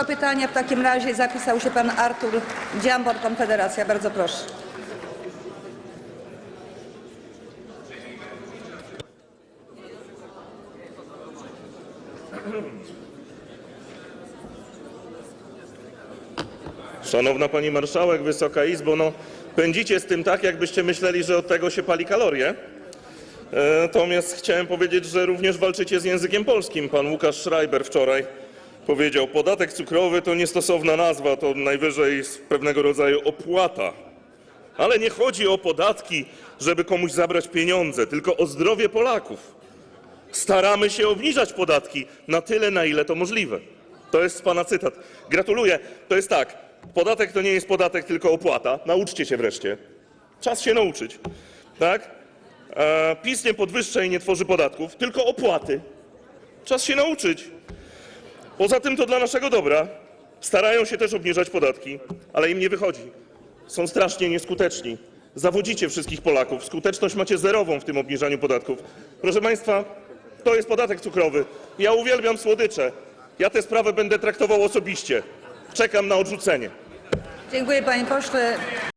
Do pytania w takim razie zapisał się pan Artur Dziambor, Konfederacja. Bardzo proszę. Szanowna Pani Marszałek, Wysoka Izbo, no pędzicie z tym tak, jakbyście myśleli, że od tego się pali kalorie. E, Natomiast chciałem powiedzieć, że również walczycie z językiem polskim. Pan Łukasz Schreiber wczoraj powiedział, podatek cukrowy to niestosowna nazwa, to najwyżej pewnego rodzaju opłata. Ale nie chodzi o podatki, żeby komuś zabrać pieniądze, tylko o zdrowie Polaków. Staramy się obniżać podatki na tyle, na ile to możliwe. To jest z pana cytat. Gratuluję. To jest tak. Podatek to nie jest podatek, tylko opłata. Nauczcie się wreszcie. Czas się nauczyć. Tak? E, PiS nie podwyższa i nie tworzy podatków, tylko opłaty. Czas się nauczyć. Poza tym to dla naszego dobra. Starają się też obniżać podatki, ale im nie wychodzi. Są strasznie nieskuteczni. Zawodzicie wszystkich Polaków. Skuteczność macie zerową w tym obniżaniu podatków. Proszę Państwa, to jest podatek cukrowy. Ja uwielbiam słodycze. Ja tę sprawę będę traktował osobiście. Czekam na odrzucenie. Dziękuję panie pośle.